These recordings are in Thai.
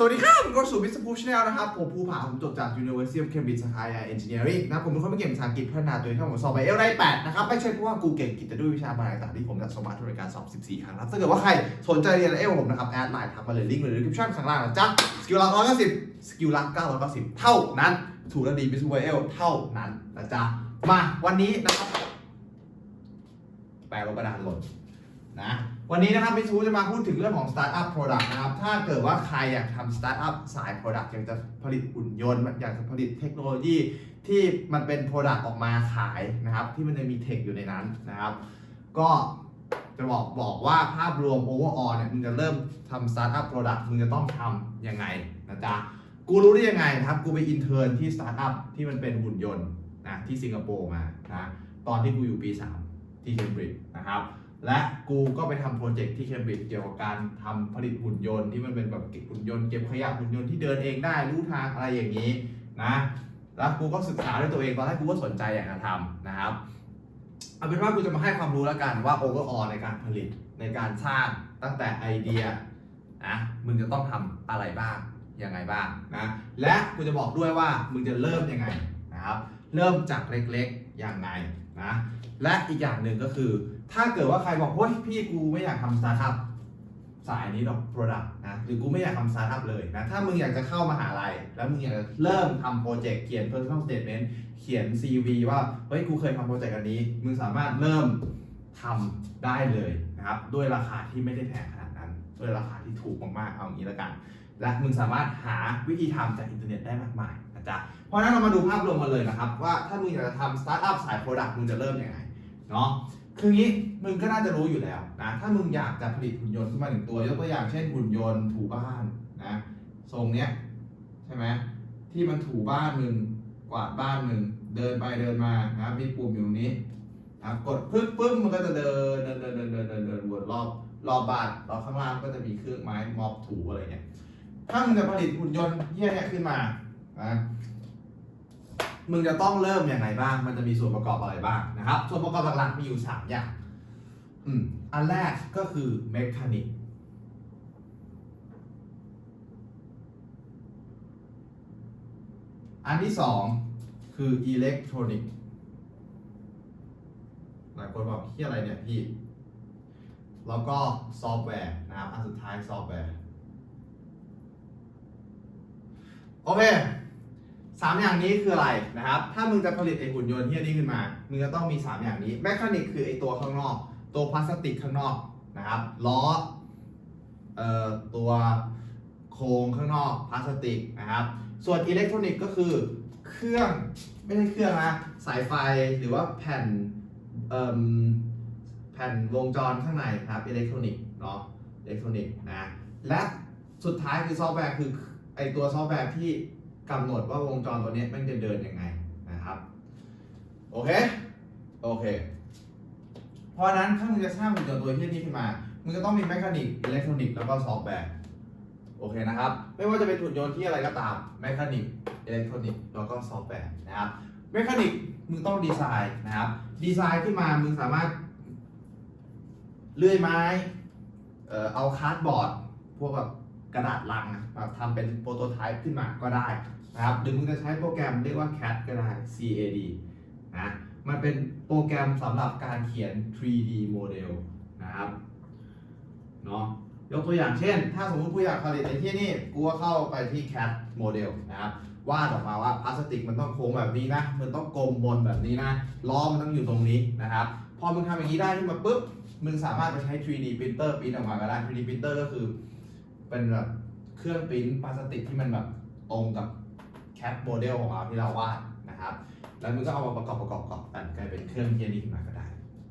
สวัสดีครับผมก็สู่มิสพูชแนลนะครับ ผมภูผาผมจบจาก University of Cambridge สาขา AI Engineering นะ ผมเป็นคนไม่เก่งภาษาอังกฤษพัฒนาตัวเองครับผมสอบไปเอลได้8นะครับ ไม่ใช่เพราะว่ากูเก่งกิจแต่ด้วยวิชาบางต่างๆที่ผมจะสมัครทุนในการสอบ 14 ครั้งนะครับถ้าเกิดว่าใครสนใจเรียนเอลผมนะครับ แอดไลน์ทักมาเลยลิงก์หรือ description ข้างล่างนะจ๊ะสกิลลัก190สกิลลัก990 เท่านั้น ถูกและดีมิสเตอร์เอลเท่านั้นนะจ๊ะมาวันนี้นะครับแปลลบกระดานหล่น นะวันนี้นะครับพี่ชูจะมาพูดถึงเรื่องของ Startup Product นะครับ ถ้าเกิดว่าใครอยากทำ Startup สาย Product อยากจะผลิตหุ่นยนต์ อยากจะผลิตเทคโนโลยีที่มันเป็น Product ออกมาขายนะครับ ที่มันจะมีเทคอยู่ในนั้นนะครับ ก็จะบอกบอกว่าภาพรวม overall เนี่ยมึงจะเริ่มทำ Startup Product มึงจะต้องทำยังไงนะจ๊ะกูรู้ได้ยังไงนะครับ กูไปอินเทอร์นที่ Startup ที่มันเป็นหุ่นยนต์นะที่สิงคโปร์มานะตอนที่กูอยู่ปี 3 ที่เคมบริดจ์นะครับ และกูก็ไปทำโปรเจกต์ที่เคมบริดจ์เกี่ยวกับการทำผลิตหุ่นยนต์ที่มันเป็นแบบหุ่นยนต์เก็บขยะหุ่นยนต์ที่เดินเองได้รู้ทางอะไรอย่างนี้นะแล้วกูก็ศึกษาด้วยตัวเองตอนแรกกูก็สนใจอยากจะทำนะครับเอาเป็นว่ากูจะมาให้ความรู้แล้วกันว่าโอเวอร์ออในการผลิตในการสร้างตั้งแต่ไอเดียนะมึงจะต้องทำอะไรบ้างยังไงบ้างนะและกูจะบอกด้วยว่ามึงจะเริ่มยังไงนะครับ เริ่มจากเล็กๆอยังไงนะและอีกอย่างหนึ่งก็คือ ถ้าเกิดว่าใครบอกเฮ้ยพี่กูไม่อยากทำสตาร์ทอัพสายนี้หรอก Product นะหรือกูไม่อยากทำสตาร์ทอัพเลยนะถ้ามึงอยากจะเข้ามาหาลัยแล้วมึงอยากจะเริ่มทำโปรเจกต์เขียน personal statement เขียน CV ว่าเฮ้ยกูเคยทำโปรเจกต์อันนี้ มึงสามารถเริ่มทำได้เลยนะครับด้วยราคาที่ไม่ได้แพงขนาดนั้น ด้วยราคาที่ถูกมากๆเอาอย่างนี้แล้วกัน และมึงสามารถหาวิธีทำจากอินเทอร์เน็ตได้มากมาย จ๊ะเพราะนั้นเรามาดูภาพรวมกันเลยนะครับ ว่าถ้ามึงอยากจะทำสตาร์ทอัพสายโปรดักต์มึงจะเริ่มยังไงเนาะคืองี้มึงก็น่าจะรู้อยู่แล้วนะถ้ามึงอยากจะผลิตหุ่นยนต์ขึ้นมาหนึ่งตัวยกตัวอย่างเช่นหุ่นยนต์ถูบ้านนะทรงเนี้ยใช่ไหมที่มันถูบ้านมึงกวาดบ้านมึงเดินไปเดินมานะมีปุ่มอยู่ตรงนี้นะกดปึ๊บปึ๊บมันก็จะเดินเดินเดินเดินเดินเดินเดินวนรอบรอบบ้านแล้วข้างล่างก็จะมีเครื่องไม้ม็อบถูอะไรเงี้ยถ้ามึงจะผลิตหุ่นยนต์เฮี้ยเนี่ยขึ้นมานะ มึงจะต้องเริ่มอยังไงบ้าง มันจะมีส่วนประกอบอะไรบ้างนะครับ ส่วนประกอบหลักๆมีอยู่ 3 อย่าง อืม อันแรกก็คือเมคานิกอันที่สองคืออิเล็กทรอนิกส์หลายคนบอกที่อะไรเนี่ยพี่ แล้วก็ซอฟต์แวร์นะครับ อันสุดท้ายซอฟต์แวร์ โอเค สามอย่างนี้คืออะไรนะครับ ถ้ามึงจะผลิตไอหุ่นยนต์ที่นี้ขึ้นมา มึงจะต้องมี 3 อย่างนี้ แมคานิกคือไอตัวข้างนอก ตัวพลาสติกข้างนอกนะครับ ล้อ เอ่อ ตัวโครงข้างนอกพลาสติกนะครับ ส่วนอิเล็กทรอนิกส์ก็คือเครื่องไม่ใช่เครื่องนะ สายไฟหรือว่าแผ่น เอ่มแผ่นวงจรข้างในครับ อิเล็กทรอนิกส์เนาะ อิเล็กทรอนิกส์นะ และสุดท้ายคือซอฟต์แวร์คือไอตัวซอฟต์แวร์ที่ กำหนดว่าวงจรตัวนี้มันจะเดินยังไงนะครับ โอเค โอเค เพราะนั้นถ้ามึงจะสร้างหุ่นยนต์ตัวที่นี้ขึ้นมา มึงจะต้องมีแมคานิกอิเล็กทรอนิกส์แล้วก็ซอฟต์แวร์ โอเคนะครับ ไม่ว่าจะเป็นหุ่นยนต์ที่อะไรก็ตาม แมคานิกอิเล็กทรอนิกส์แล้วก็ซอฟต์แวร์นะครับ แมคานิกมึงต้องดีไซน์นะครับ ดีไซน์ขึ้นมา มึงสามารถเลื่อยไม้ เอ่อเอาคาร์ดบอร์ด พวกแบบ กระดาษลังอะแบบทำเป็นโปรโตไทป์ขึ้นมาก็ได้นะครับหรือมึงจะใช้โปรแกรมเรียกว่า CAD ก็ได้ CAD นะมันเป็นโปรแกรมสำหรับการเขียน 3D โมเดลนะครับเนาะยกตัวอย่างเช่น ถ้าสมมติกูอยากผลิตไอ้ที่นี่กูก็เข้าไปที่ CAD โมเดลนะครับวาดออกมาว่าพลาสติกมันต้องโค้งแบบนี้นะ มันต้องกลมมนแบบนี้นะ ล้อมันต้องอยู่ตรงนี้นะครับ พอมึงทำอย่างนี้ได้ขึ้นมาปุ๊บ มึงสามารถไปใช้ 3D printer ปริ้นออกมาก็ได้ 3D printer ก็คือ เป็นแบบเครื่องปริ้นพลาสติกที่มันแบบตรงกับแคปโมเดลของเราที่เราวาดนะครับ แล้วมึงก็เอามาประกอบประกอบประกอบกันกลายเป็นเครื่องเฮียนี้ขึ้นมาก็ได้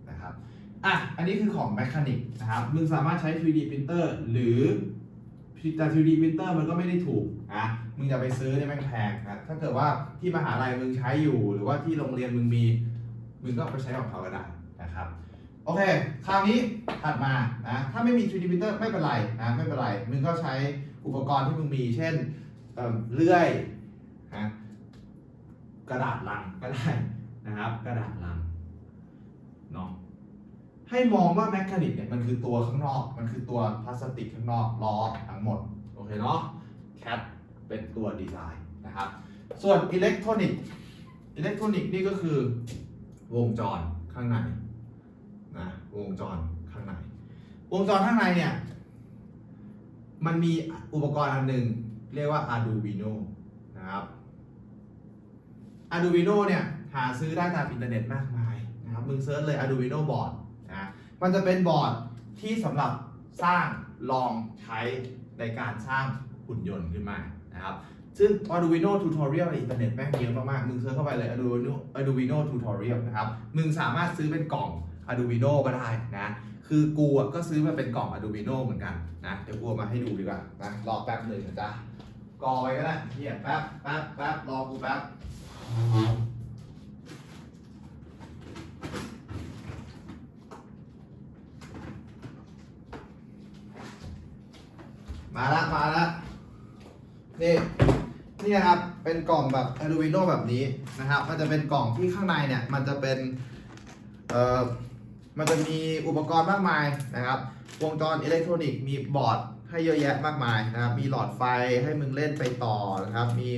นะครับ อะ อันนี้คือของแมคานิกนะครับ มึงสามารถใช้ 3D printer หรือแต่ 3D printer มันก็ไม่ได้ถูกนะมึงจะไปซื้อเนี่ยแม่งแพงนะถ้าเกิดว่าที่มหาลัยมึงใช้อยู่ หรือว่าที่โรงเรียนมึงมี มึงก็ไปใช้ของเขาก็ได้นะครับ โอเค คราวนี้ถัดมานะ ถ้าไม่มี 3D printer ไม่เป็นไรนะ ไม่เป็นไร มึงก็ใช้อุปกรณ์ที่มึงมี เช่นเเลื่อยนะกระดาษลังก็ได้นะครับ กระดาษลังเนาะ ให้มองว่าแมคคานิกเนี่ยมันคือตัวข้างนอก มันคือตัวพลาสติกข้างนอกล้อทั้งหมด โอเคเนาะ CAD เป็นตัวดีไซน์นะครับ ส่วนอิเล็กทรอนิกส์ อิเล็กทรอนิกส์นี่ก็คือวงจรข้างใน นะวงจรข้างใน วงจรข้างในเนี่ย มันมีอุปกรณ์อันหนึ่งเรียกว่า Arduino นะครับ Arduino เนี่ย หาซื้อได้ตามอินเทอร์เน็ตมากมายนะครับ มึงเซิร์ชเลย Arduino board นะมันจะเป็นบอร์ดที่สำหรับสร้างลองใช้ในการสร้างหุ่นยนต์ขึ้นมานะครับ ซึ่ง Arduino tutorial ในอินเทอร์เน็ตแม่งเยอะมากๆ มึงเซิร์ชเข้าไปเลย Arduino Arduino tutorial นะครับ มึงสามารถซื้อเป็นกล่อง Arduino ก็ได้นะ คือกูอะก็ซื้อมาเป็นกล่อง Arduino เหมือนกันนะ เดี๋ยวกูมาให้ดูดีกว่านะรอแป๊บหนึ่งนะจ๊ะกอไว้ก็ได้เฮียแป๊บแป๊บแป๊บรอกูแป๊บมาละมาละนี่นี่นะครับเป็นกล่องแบบ Arduino แบบนี้นะครับ มันจะเป็นกล่องที่ข้างในเนี่ย มันจะเป็นเอ่อ มันจะมีอุปกรณ์มากมายนะครับ วงจรอิเล็กทรอนิกส์มีบอร์ดให้เยอะแยะมากมายนะครับ มีหลอดไฟให้มึงเล่นไปต่อนะครับ มี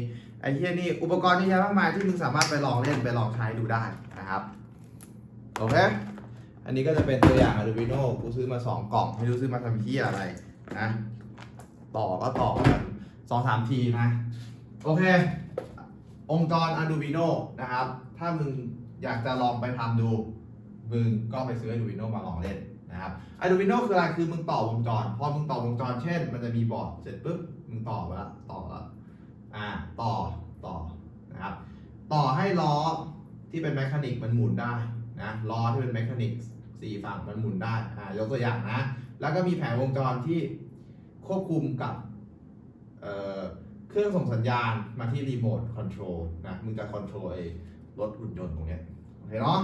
ไอ้เหี้ยนี่อุปกรณ์เยอะแยะมากมายที่มึงสามารถไปลองเล่นไปลองใช้ดูได้นะครับ โอเค อันนี้ก็จะเป็นตัวอย่าง Arduino กูซื้อมา 2 กล่อง ไม่รู้ซื้อมาทำเหี้ยอะไรนะ ต่อก็ต่อกันสองสามทีนะ โอเค องค์กร Arduino นะครับ ถ้ามึงอยากจะลองไปทำดู มึงก็ไปซื้อ Arduino มาลองเล่นนะครับ Arduino คืออะไร คือมึงต่อวงจร พอมึงต่อวงจร เช่น มันจะมีบอร์ด เสร็จปุ๊บ มึงต่อไปละต่อละอ่า ต่อ ต่อ นะครับ ต่อให้ล้อที่เป็นแมคานิกมันหมุนได้นะ ล้อที่เป็นแมคานิกสี่ฝั่งมันหมุนได้ อ่า ยกตัวอย่างนะ แล้วก็มีแผงวงจรที่ควบคุมกับเอ่อเครื่องส่งสัญญาณมาที่รีโมทคอนโทรลนะ มึงจะคอนโทรลรถหุ่นยนต์ตรงนี้โอเคเนาะ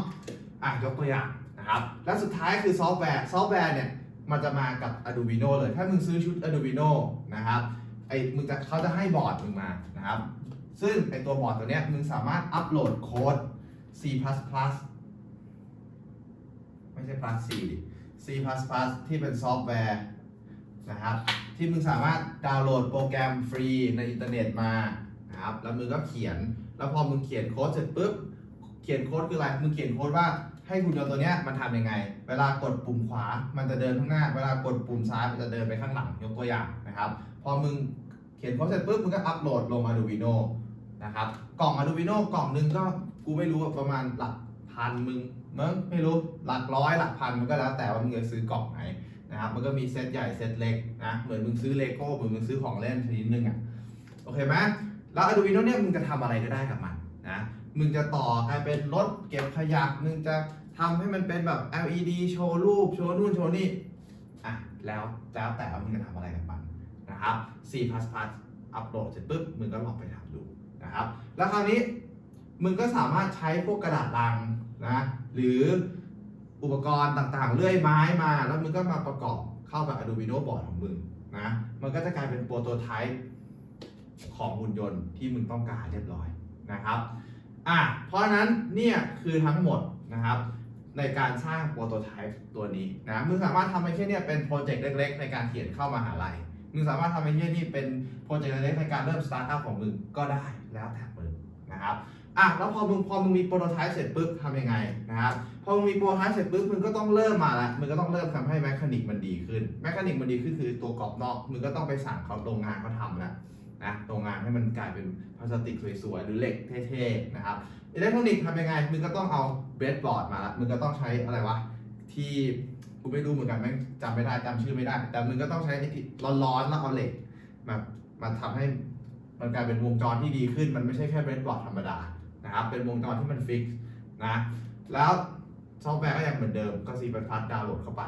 อะยกตัวอย่างนะครับ และสุดท้ายคือซอฟต์แวร์ ซอฟต์แวร์เนี่ยมันจะมากับ Arduino เลย ถ้ามึงซื้อชุด Arduino นะครับ ไอ้มึงจะเขาจะให้บอร์ดมึงมานะครับ ซึ่งไอ้ตัวบอร์ดตัวเนี้ยมึงสามารถอัปโหลดโค้ด C++ ไม่ใช่ plus C ดิ C++ ที่เป็นซอฟต์แวร์นะครับ ที่มึงสามารถดาวน์โหลดโปรแกรมฟรีในอินเทอร์เน็ตมานะครับ แล้วมึงก็เขียน แล้วพอมึงเขียนโค้ดเสร็จปุ๊บ เขียนโค้ดคืออะไร มึงเขียนโค้ดว่า ให้หุ่นยนต์ตัวเนี้ยมันทำยังไง เวลากดปุ่มขวา มันจะเดินข้างหน้า เวลากดปุ่มซ้าย มันจะเดินไปข้างหลัง ยกตัวอย่างนะครับ พอมึงเขียนโค้ดเสร็จปุ๊บ มึงก็อัปโหลดลง Arduino นะครับ กล่อง Arduino กล่องหนึงก็กูไม่รู้ประมาณหลักพันมึงมั้งไม่รู้ หลักร้อยหลักพันมันก็แล้วแต่ว่ามึงจะซื้อกล่องไหนนะครับ มันก็มีเซตใหญ่เซตเล็กนะ เหมือนมึงซื้อเลโก้ เหมือนมึงซื้อของเล่นชนิดนึงอะ โอเคไหมแล้ว Arduino เนี่ยมึงจะทำอะไรก็ได้กับมัน มึงจะต่อกลายเป็นรถเก็บขยะมึงจะทำให้มันเป็นแบบ LED โชว์รูป โชว์นู่นโชว์นี่อะแล้วแล้วแต่ว่ามึงจะทำอะไรกับมันนะครับ C++ อัปโหลดเสร็จปุ๊บมึงก็ลองไปทำดูนะครับ แล้วคราวนี้มึงก็สามารถใช้พวกกระดาษลังนะหรืออุปกรณ์ต่างๆ เลื่อยไม้มา แล้วมึงก็มาประกอบเข้ากับ Arduino board ของมึงนะมันก็จะกลายเป็นโปรโตไทป์ของหุ่นยนต์ที่มึงต้องการเรียบร้อยนะครับ อะเพราะนั้นเนี่ยคือทั้งหมดนะครับในการสร้างโปรโตไทป์ตัวนี้นะมึงสามารถทำไอ้แค่เนี่ยเป็นโปรเจกต์เล็ก ๆ ในการเขียนเข้ามหาลัยมึงสามารถทำไอ้แค่นี่เป็นโปรเจกต์เล็กๆในการเริ่มสตาร์ทอัพของมึงก็ได้แล้วแต่มึงนะครับอะแล้วพอมึงพอมึงมีโปรโตไทป์เสร็จปุ๊บทำยังไงนะครับพอมึงมีโปรโตไทป์เสร็จปุ๊บมึงก็ต้องเริ่มมาละมึงก็ต้องเริ่มทำให้แมคานิกมันดีขึ้นแมคานิกมันดีขึ้นคือตัวกรอบนอกมึงก็ต้องไปสั่งเขาโรงงานเขาทำแล้ว นะโรงงานให้มันกลายเป็นพลาสติกสวยๆ หรือเหล็กเท่ๆ นะครับอิเล็กทรอนิกส์ทำยังไง มึงก็ต้องเอาเบรดบอร์ดมาละมึงก็ต้องใช้อะไรวะ ที่กูไม่รู้เหมือนกันแม่จำไม่ได้จำชื่อไม่ได้ แต่มึงก็ต้องใช้ไอ้ที่ร้อนๆแล้วเอาเหล็กมามาทำให้มันกลายเป็นวงจรที่ดีขึ้น มันไม่ใช่แค่เบรดบอร์ดธรรมดานะครับ เป็นวงจรที่มันฟิกซ์นะ แล้วซอฟต์แวร์ก็ยังเหมือนเดิม ก็ซีบัพัดดาวน์โหลดเข้าไป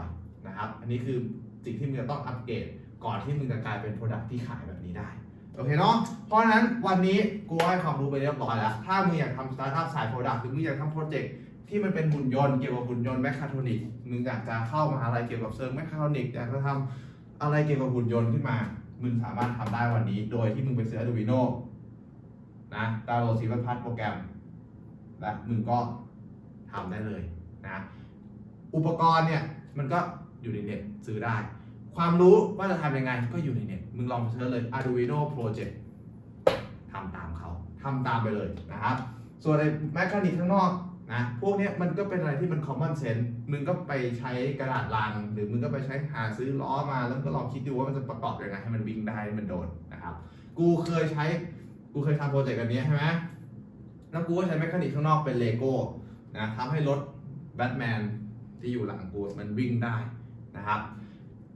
นะครับ อันนี้คือสิ่งที่มึงจะต้องอัปเกรดก่อนที่มึงจะกลายเป็นโปรดักที่ขายแบบนี้ได้ โอเคเนาะ เพราะฉะนั้นวันนี้กูให้ความรู้ไปเรียบร้อยแล้ว ถ้ามึงอยากทำสตาร์ทอัพสายโปรดักต์หรือมึงอยากทำโปรเจกต์ที่มันเป็นหุ่นยนต์เกี่ยวกับหุ่นยนต์แมคคาทรอนิกส์มึงอยากจะเข้ามหาลัยเกี่ยวกับเซิร์ฟแมคคาทรอนิกส์อยากจะทำอะไรเกี่ยวกับหุ่นยนต์ขึ้นมา มึงสามารถทำได้วันนี้ โดยที่มึงไปซื้อ Arduino นะดาวน์โหลดซีวัพัดโปรแกรมและมึงก็ทำได้เลยนะ อุปกรณ์เนี่ยมันก็อยู่ในเน็ตซื้อได้ ความรู้ว่าจะทำยังไงก็อยู่ในเน็ต มึงลองเสิร์ชเลย Arduino Project ทำตามเขาทำตามไปเลยนะครับ ส่วนในแมคคานิกข้างนอกนะพวกนี้มันก็เป็นอะไรที่มัน common sense มึงก็ไปใช้กระดาษลัง หรือมึงก็ไปใช้หาซื้อล้อมาแล้วก็ลองคิดดูว่ามันจะประกอบยังไงให้มันวิ่งได้ให้มันโดนนะครับ กูเคยใช้กูเคยทำโปรเจกต์แบบนี้ใช่ไหมแล้วกูก็ใช้แมคคานิกข้างนอกเป็นเลโก้นะทำให้รถแบทแมนที่อยู่หลังกูมันวิ่งได้นะครับ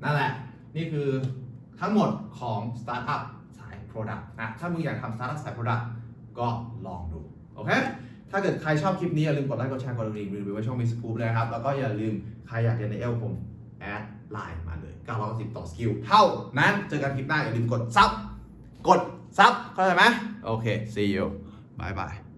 นั่นแหละ นี่คือทั้งหมดของสตาร์ทอัพสาย Product นะถ้ามึงอยากทำสตาร์ทอัพสาย Product ก็ลองดู โอเค ถ้าเกิดใครชอบคลิปนี้ อย่าลืมกดไลค์กดแชร์กดกระดิ่งหรือไว่าช่องมิสพูบเลยนะครับ แล้วก็อย่าลืมใครอยากเรียนในเอลผมแอดไลน์มาเลย910ต่อสกิลเท่านั้นเจอกันคลิปหน้าอย่าลืมกดซับกดซับเข้าใจไหมโอเค see you bye bye